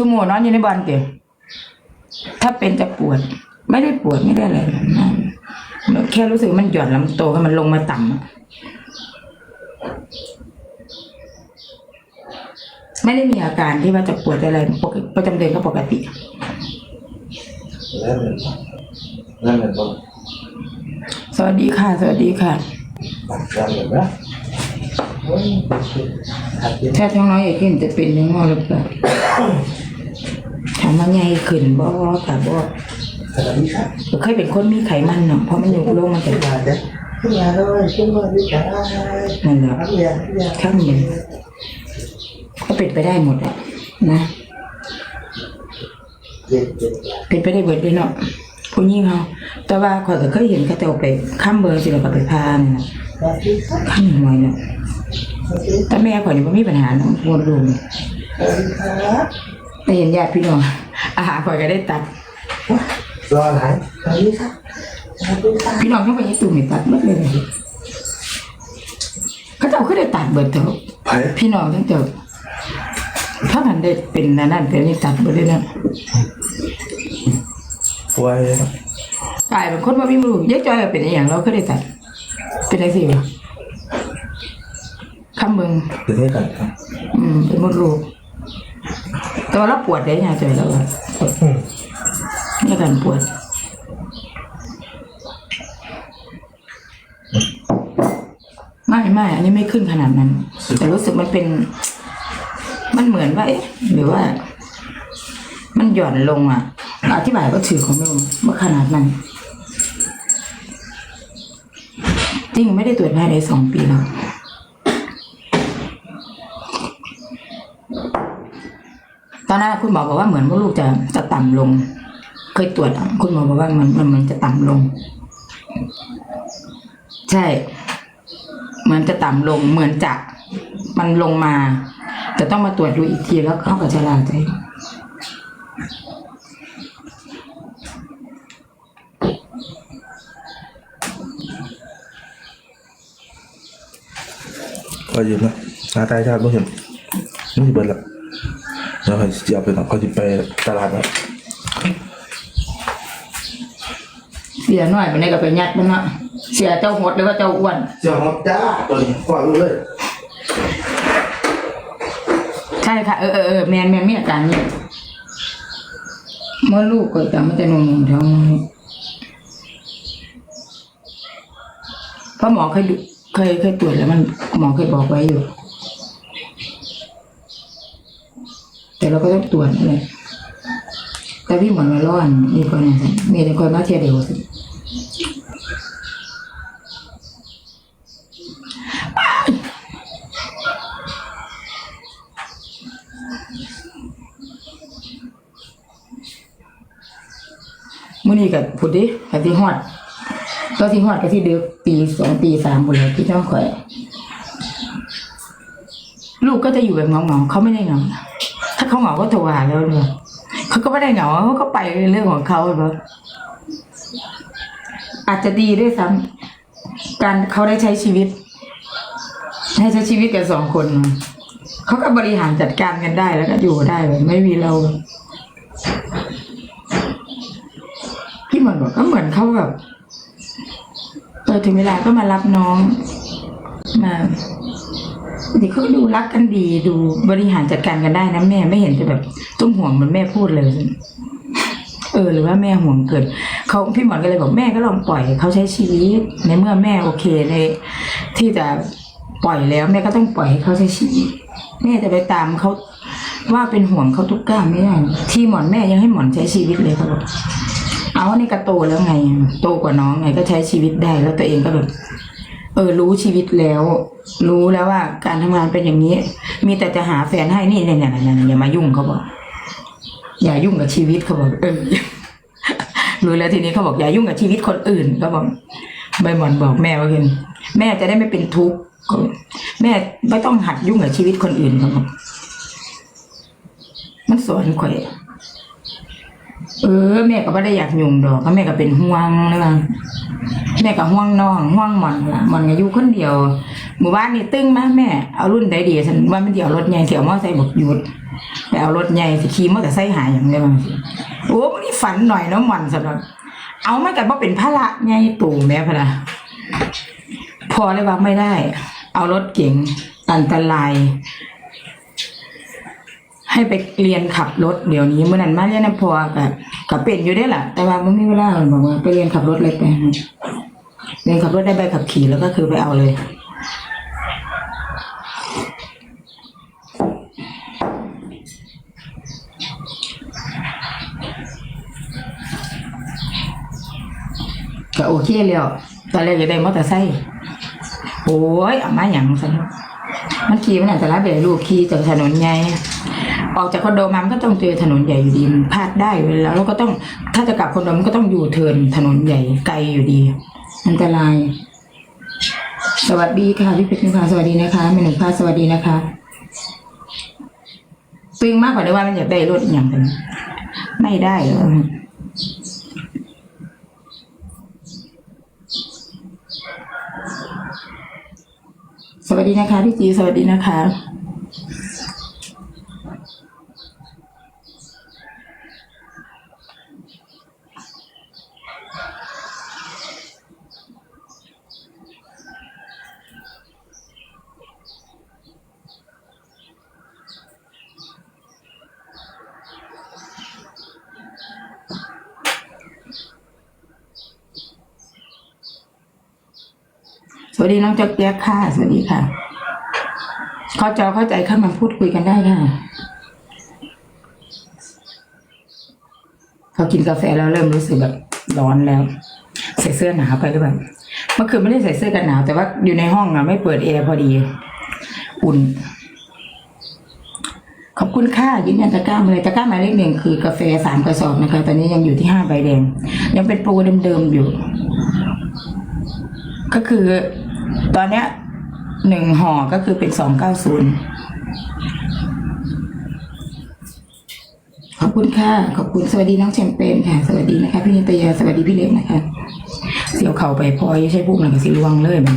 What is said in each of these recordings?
สโมนอนอยู่ในบ้านเตียถ้าเป็นจะปวด ไม่ได้ปวดไม่ได้อะไรนะแค่รู้สึกมันหย่อนลำตัวให้มันลงมาต่ำอะไม่ได้มีอาการที่ว่าจะปวดอะไรปกติประจำเดือนก็ปกติแล้วมันแล้วมันก็สวัสดีค่ะ สวัสดีค่ะปัดกันแบบนะโอ้ยหัดเย็นถ้าท้องน้อยอีกขึ้นจะเป็นยังไงหรือเปล่า ถามว่าไงขึ้นบ่ค่ะบ่สวัสดีครับเคยเป็นคนมีไขมันเนาะเพราะมันอยู่โลกมันจะขึ้นมาเด้อขึ้นมาเลยขึ้นมาดิจ้านั่นแหละครับเนี่ยเนี่ยข้างหนึ่งก็เป็นไปได้หมดอะนะเย็นเย็นเป็นไปได้เบิดเลยเนาะผู้หญิงเขาแต่ว่าข่อยก็เคยเห็นเขาเจ้าไปข้ามเบอร์สิแล้วก็ไปพานี่นะสวัสดีครับข้ามหน่วยเนาะสวัสดีแต่แม่ข่อยนี่บ่มีปัญหาเนาะวนลูกนี่สวัสดีครับแต่เห็นญาติพี่น้อง อาหารข่อยก็ได้ตัด รอไหนสวัสดีครับสวัสดีครับพี่น้องทั้งไปยี่ตุ่มนี่ตัดหมดเลยเขาเจ้าคือได้ตัดเบิดเถอะไปพี่น้องทั้งเจ้าถ้ามันได้เป็นนั่นนั่นเป็นนี่ตัดเบิดเลยนะป่วยกลายเป็นคนว่ามีมือเยอะจอยก็เป็นอหย่างเราก็ได้ตัด เป็นอะไรสิวะคำเบิงถึงให้กันครับ อืมเป็นมดลูกแต่ว่าเราปวดได้ยังจอยแล้วอะ นี่การปวดไม่ไม่อันนี้ไม่ขึ้นขนาดนั้น แต่รู้สึกมันเป็น มันเหมือนว่าเอ๊ะหรือว่า มันหย่อนลงอะ อธิบายก็ถือของไม่รู้ว่าขนาดนั้น จริงไม่ได้ตรวจภายในสองปีแล้ว ตอนนั้นคุณหมอบอกว่าเหมือนว่าลูกจะจะต่ำลง เคยตรวจคุณหมอบอกว่ามันมันมันจะต่ำลง ใช่ เหมือนจะต่ำลง เหมือนจะมันลงมา แต่ต้องมาตรวจดูอีกทีแล้วเข้ากับชะลาใจก็ยืมนะหาตายชาติไม่เห็นนี่สิเบิดละ แล้วเขาจะเอาไปต่อเขาจะไปตลาดนะเสียหน่อยไปไหนก็ไปยัดมันเนาะเสียเจ้าหดหรือว่าเจ้าอ้วนเจ้าครับจ้าตัวนี้ฟังเลยใช่ค่ะเออเออเออแมนแมนมีอาการนี้เมื่อลูกเกิดจากมันจะนมนมท้องนี้เพราะหมอเคยดูเคยเคยตรวจแล้วมันหมอเคยบอกไว้อยู่ แต่เราก็ต้องตรวจเลยแต่พี่หมอนมาร้อนมีคนอย่างนั้นมีแต่คนมาเทียเดียวสิมื่อนี้กับพุดดิกับที่ฮอดก็ที่ฮอดกับที่ดึกปีสองปีสามหมดเลยที่น้องข่อย ลูกก็จะอยู่แบบเงาๆเขาไม่ได้เงาถ้า เขาเหงาก็โทรหาแล้วเลยเขาก็ไม่ได้เหงาเขาก็ไปเรื่องของเขาแบบอาจจะดีด้วยซ้ำการเขาได้ใช้ชีวิต ให้ใช้ชีวิตกันสองคน เขาก็บริหารจัดการกันได้แล้วก็อยู่ได้แบบไม่มีเราพี่เหมือนบอกก็เหมือนเขาแบบเออถึงเวลาก็มารับน้องมา เด็กเขาดูรักกันดีดูบริหารจัดการกันได้นะแม่ไม่เห็นจะแบบต้องห่วงเหมือนแม่พูดเลย เออหรือว่าแม่ห่วงเกินเขาพี่หมอนก็เลยบอกแม่ก็ลองปล่อยเขาใช้ชีวิตในเมื่อแม่โอเคในที่จะปล่อยแล้วแม่ก็ต้องปล่อยให้เขาใช้ชีวิตแม่จะไปตามเขาว่าเป็นห่วงเขาทุกก้าวไม่ได้ที่หมอนแม่ยังให้หมอนใช้ชีวิตเลยเขาบอกเอาในี่ก็โตแล้วไง โตกว่าน้องไงก็ใช้ชีวิตได้ แล้วตัวเองก็แบบ ออรู้ชีวิตแล้ว รู้แล้วว่า การทำงานเป็นอย่างนี้ มีแต่จะหาแฟนให้นี่เนี่ยเนี่ยเนี่ยอย่ามายุ่งเขาบอกอย่ายุ่งกับชีวิตเขาบอกเออรู้แล้วทีนี้เขาบอกอย่ายุ่งกับชีวิตคนอื่นก็บอกใบหมอนบอกแม่ว่าคือแม่จะได้ไม่เป็นทุกข์แม่ไม่ต้องหัดยุ่งกับชีวิตคนอื่นเขาบอกมันสอนข่อยเออ แม่ก็ไม่ได้อยากยุ่งดอกแม่ก็เป็นห่วงนะว่า แม่ก็ห่วงน้องห่วงหมอนล่ะหมอนก็อยู่คนเดียวหมู่บ้านนี่ตึ้งมาแม่เอารุ่นใดดีฉันว่ามันเดี๋ยวรถใหญ่เสียวมอไซค์บอกหยุดไปเอารถใหญ่สิขี่มอเตอร์ไซค์หายอย่างเดียวโอ้มันนี่ฝันหน่อยเนาะมันสำหรับเอาไม่กันว่าเป็นพระละใหญ่ตู่แม่พะนะพอเลยว่าไม่ได้ เอารถเก๋งอันตราย ให้ไปเรียนขับรถเดี๋ยวนี้เมื่อนั้นมาเรียนน้ำพอกับกับเป็นอยู่ได้แหละแต่ว่ามันไม่เวลาบอกว่าไปเรียนขับรถเลยไป รียนขับรถได้ใบขับขี่แล้วก็คือไปเอาเลย ก็โอเคแล้วตอนแรกจะได้มอเตอร์ไซค์โอ้ยเอามาอย่างสนุกมันขี่มันอันตรายไปลูกขี่จากถนนใหญ่ออกจากคอนโดมามันก็ต้องเจอถนนใหญ่อยู่ดีมันพลาดได้เวลาแล้วก็ต้องถ้าจะกลับคอนโดมันก็ต้องอยู่เทินถนนใหญ่ไกลอยู่ดี อันตราย สวัสดีค่ะพี่เพชรค่ะสวัสดีนะคะเมนูพาสวัสดีนะคะตึงมากกว่าได้ว่ามันอยากได้รถอย่างเป็นไม่ได้เหรอสวัสดีนะคะพี่จีสวัสดีนะคะ วัสดีน้องจ๊อกแจ๊กค่ะ สวัสดีค่ะ เข้าจอเข้าใจเข้ามาพูดคุยกันได้ค่ะ เขากินกาแฟแล้วเริ่มรู้สึกแบบร้อนแล้ว ใส่เสื้อหนาวไปหรือเปล่าเมื่อคืนไม่ได้ใส่เสื้อกันหนาว แต่ว่าอยู่ในห้องอะไม่เปิดแอร์พอดี อุ่น ขอบคุณค่ะยืนยันตะกร้ามาเลยตะกร้าหมายเลขหนึ่งคือกาแฟสามกระสอบนะคะ ตอนนี้ยังอยู่ที่ห้าใบแดง ยังเป็นโปรเดิมๆอยู่ ก็คือ ตอนเนี้ยหนึ่งห่อก็คือเป็นสองเก้าศูนย์ขอบคุณค่ะ ขอบคุณสวัสดีน้องแชมเปญค่ะ สวัสดีนะคะ พี่นิตยาสวัสดีพี่เล็กนะคะ เสียวเข่าไปพลอยใช่พวกนั้นก็สิลวงเลยมัน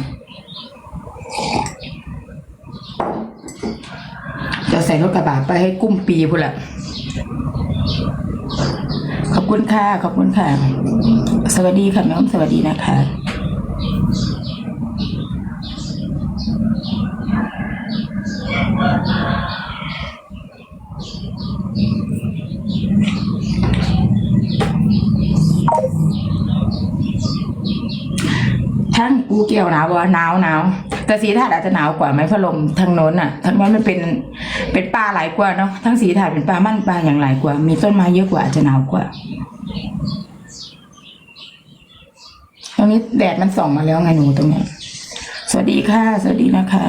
จะใส่รถกระบะไปให้กุ้มปีพุ่นละขอบคุณค่ะ ขอบคุณค่ะ สวัสดีค่ะน้องสวัสดีนะคะ ทั้งกูเกี่ยวหนาวบ่หนาวหนาวแต่สีถาดอาจจะหนาวกว่าไหมพัดลมทางโน้นอะทางโน้นมันเป็นเป็นป่าหลายกว่าเนาะทั้งสีถาดเป็นป่ามั่นป่าอย่างหลายกว่า มีต้นไม้เยอะกว่าอาจจะหนาวกว่าตรงนี้แดดมันส่องมาแล้วไงหนูตรงนี้สวัสดีค่ะ สวัสดีนะคะ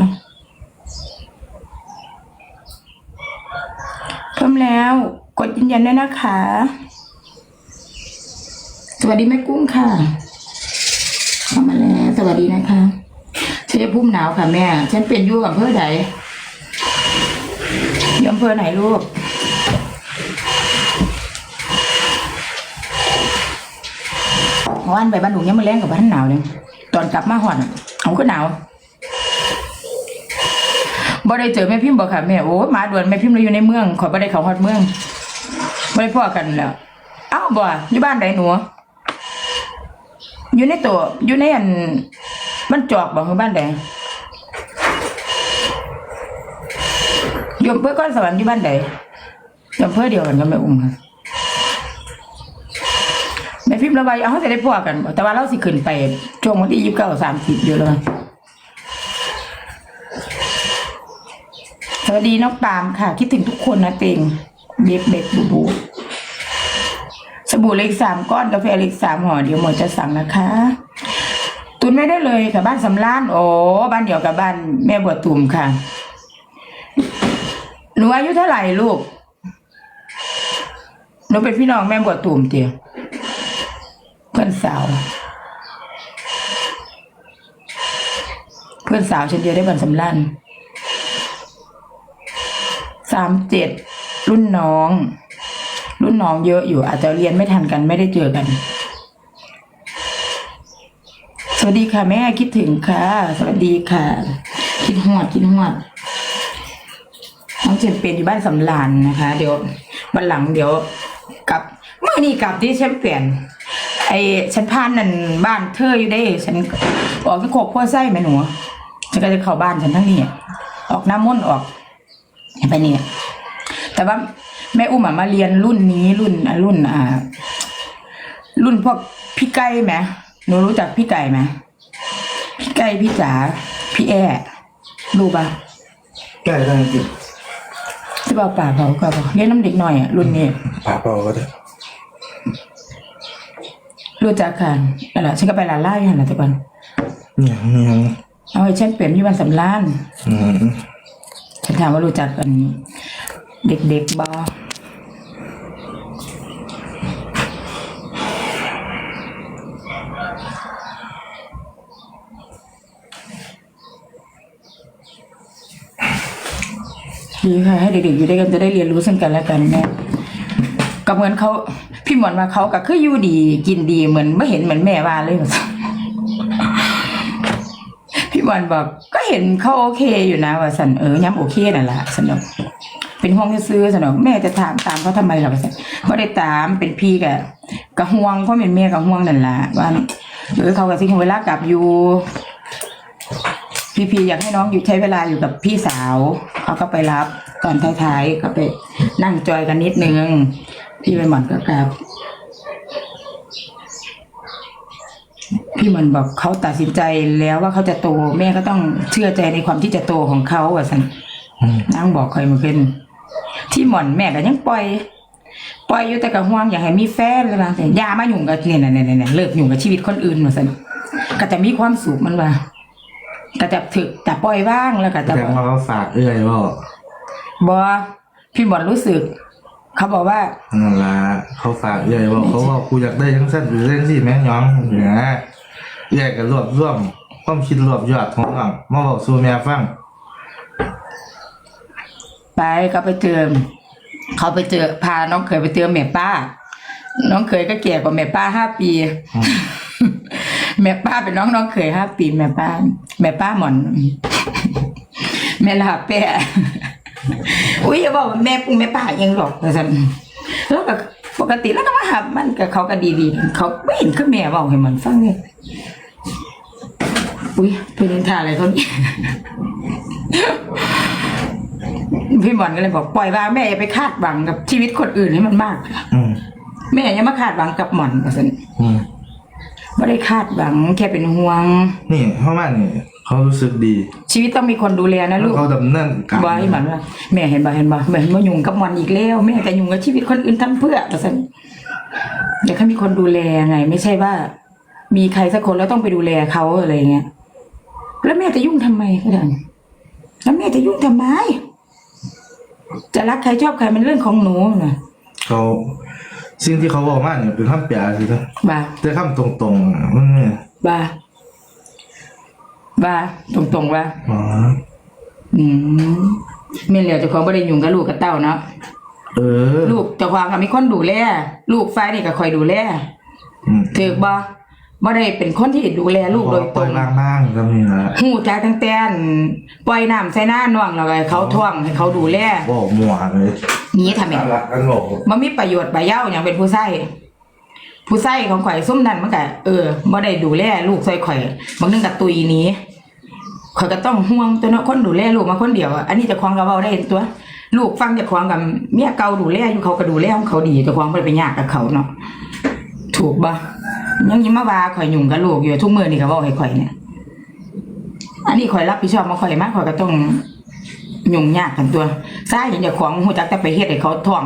เพิ่ม แล้ว กดยืนยันด้วยนะคะ สวัสดีแม่กุ้งค่ะเข้ามาแล้ว สวัสดีนะคะชัยภูมิหนาวค่ะแม่ ฉันเป็นยู่อำเภอไหนอยู่อำเภอไหนลูกว่านไปบ้านหลวงยังมาแรงกับบ้านหนาวเลย ตอนกลับมาหอดอะเอาก็หนาว บ่ได้เจอแม่พิมพ์บอกค่ะแม่โอ้มาด่วนแม่พิมพ์เราอยู่ในเมืองขอยบ่ได้เขาฮอดเมืองบ่ได้พ่อกันแล้ว เอ้าบ่อยู่บ้านใดหนูอยู่ในตัวอยู่ในอันมันจอกบอกคือบ้านแดยู่อำเพื่อก้อนสวรรค์อยู่บ้านใดยู่อำเภอเดียวกันก็ไม่อุ้มค่ะแม่พิมพ์ระบายเอาเขาจะได้พวกกัน แต่ว่าเราสิขึ้นไปช่วงวันที่ยี่สิบเก้าสามสิบอยู่แล้วนะ สวัสดีน้องปามค่ะ คิดถึงทุกคนนะเต็งเบ็ดเบ็ดบูบูสบู่เล็กสามก้อนกาแฟเล็กสามห่อเดี๋ยวหมดจะสั่งนะคะ ตุนไม่ได้เลยค่ะบ้านสำล้านโอ้บ้านเดียวกับบ้านแม่บัวตุ่มค่ะหนูอายุเท่าไหร่ลูกหนูเป็นพี่น้องแม่บัวตุ่มเตียเพื่อนสาว เพื่อนสาวฉันเดียวได้บ้านสำล้าน สามเจ็ดรุ่นน้อง รุ่นน้องเยอะอยู่อาจจะเรียนไม่ทันกันไม่ได้เจอกัน สวัสดีค่ะแม่คิดถึงค่ะ สวัสดีค่ะ คิดหอดคิดหอดน้องเจนเป็นอยู่บ้านสำรานนะคะ เดี๋ยววันหลังเดี๋ยวกลับเมื่อนี้กลับที่แชมเปี้ยนไอ้ฉันพานนั่นบ้านเธออยู่ได้ ฉันออกที่โคกพ่อไส้แม่หนูฉันก็จะเข้าบ้านฉันทั้งนี้ออกน้ำมนออก ไปนี่แต่ว่าแม่อุ้มอะมาเรียนรุ่นนี้รุ่นอะรุ่น อ่า รุ่นพวกพี่ไก่ไหมหนูรู้จักพี่ไก่ไหมพี่ไก่พี่จ๋าพี่แอ้รู้ปะใกล้ได้จริงที่บอกป่าเขาก็บอกเรียนน้ำเด็กหน่อยอะรุ่นนี้ปากเปล่าก็ได้รู้จักกันนั่นแหละฉันก็ไปลาล่าอยู่หันนะทุกคนเนี่ยเนี่ยเอาไอ้ฉันเปลี่ยนที่วันสำล้านอืม ฉันถามว่ารู้จักกันเด็กๆบ้าดีค่ะให้เด็กๆอยู่ด้วยกันจะได้เรียนรู้ซึ่งกันและกันแม่ก็เหมือนเขาพี่หมอนว่าเขาก็คืออยู่ดี กินดีเหมือนไม่เห็นเหมือนแม่ว่าเลย พี่บอลบกก็เห็นเขาโอเคอยู่นะ ว่าสันเออย้ำโอเคนั่นแหละสนอกเป็นห่วงซื้อๆสนอกแม่จะถามตามเขาทำไมหรอกสันเขได้ตามเป็นพี่กะกะห่วงเพราะเป็นแม่กะห่วงนั่นแหละว่าเออเขากะสิงเวลากลับอยู่พี่พีอยากให้น้องอยู่ใช้เวลาอยู่กับพี่สาวเขาก็ไปรับตอนท้ายๆก็ไปนั่งจอยกันนิดนึงพี่ไปหมอนก็กลับ พี่มันบอกเขาตัดสินใจแล้วว่าเขาจะโต แม่ก็ต้องเชื่อใจในความที่จะโตของเขาอะสันอืมนางบอกเคยมาขึ้น ที่หม่อนแม่ก็ยังปล่อย ปล่อยอยู่แต่กับห่วงอยากให้มีแฟนเลยบางแต่อยามายุ่งกับเนี่ยเนี่ยเนี่ยเนี่ยเลิกยุ่งกับชีวิตคนอื่นมาสันก็จะมีความสุขมันว่าก็จะถึกแต่ปล่อยว่างแล้วก็แสจะดงว่าเขาฝากเอื้อยว่าบอพี่หม่อนรู้สึก เขาบอกว่านั่นละเขาฝากเอื้อยว่าเขาว่ากูอยากได้ทั้งสั้นหรือเล่นสิแม่งย้องเนี่ย เอื้อยก็รวบรวมความคิดรวบยอดของน้องมาบอกสู่แม่ฟังไปก็ไปเจอเขาไปเจอพาน้องเคยไปเจอแม่ป้า น้องเคยก็แก่กว่าแม่ป้าห้าปี แม่ป้าเป็นน้องน้องเคยห้าปีแม่ป้า แม่ป้าหมอน แม่ลาแปะอุ้ยอย่าบอกว่าแม่ปุ้งแม่ป้ายังหรอกแต่ฉันแล้วก็ปกติแล้วก็มาหามันกับเขาก็ดีๆเขาไม่เห็นคือแม่บอกให้มันฟังเนี่ย อุ้ยเป็นนินทาอะไรเขาเนี่ยพี่บอลก็เลยบอกปล่อยวางแม่อย่าไปคาดหวังกับชีวิตคนอื่นให้มันมากอืมแม่อย่ามาคาดหวังกับหมอนว่าซั่นอืมไม่ได้คาดหวังแค่เป็นห่วง นี่เพราะว่านี่เขารู้สึกดี ชีวิตต้องมีคนดูแลนะลูกเขาดำเนินการบอยหมันว่าแม่เห็นบ่เห็นบ่แม่เห็นบ่ยุ่งกับหมอนอีกแล้วแม่แต่ยุ่งกับชีวิตคนอื่นทำเพื่อว่าซั่นอยากให้มีคนดูแลไง ไม่ใช่ว่า มีใครสักคนแล้วต้องไปดูแลเขาอะไรเงี้ย แล้วแม่จะยุ่งทำไมก็ได้แล้วแม่จะยุ่งทำไม จะรักใครชอบใครมันเรื่องของหนูนะเขาสิ่งที่เขาบอกมาเนี่ยเป็นคำแปลสิท่านบ้าแต่คำตรงๆอะมันเนี่ยบ้าบ้าตรงตรงๆว่าอ๋ออืมเมียเหลียวเจ้าของบ่ได้ยุ่งกับลูกกับเต้าเนาะเออ ลูกเจ้าของก็มีคนดูแลลูกไฟนี่ก็คอยดูแลอืมถือบ่ บ่ได้เป็นคนที่ดูแลลูกโดยปตล่รอยงล่างบ้างก็มีนะหูจ้าตั้งแต่นปล่อยน้ำใส่หน้าน่วงแล้วก็ให้เขาท่วงให้เขาดูแลบอกหมัวเลยหนี้ทำไม น่ารักกันบอกบ่มีประโยชน์ใบเย้าอย่างเป็นผู้ใช้ผู้ใช้ของข่อยส้มนั่นมันก็เออบ่ได้ดูแลลูกซอยข่อยบางนึงก็ตุยหนี้ข่อยก็ต้องห่วงตัวเนาะคนดูแลลูกมาคนเดียวอะอันนี้เจะควงกับเว้าได้ตัว ลูกฟังเจะควงกับเมียเก่าดูแลอยู่เขาก็ดูแลของเขาดีเจะควงบ่ได้ไปยากกับเขาเนาะถูกบ่ ยังยิ้มมาว่าข่อยยุ่งกับลูกอยู่ทุกมือนี่ก็บอกให้ข่อยเนี่ย อันนี้ข่อยรับผิดชอบมาข่อยมากข่อยก็ต้องยุ่งยากกันตัวซ้ายเห็นเจ้าของหัวจักแต่ไปเฮ็ดให้เขาท่อง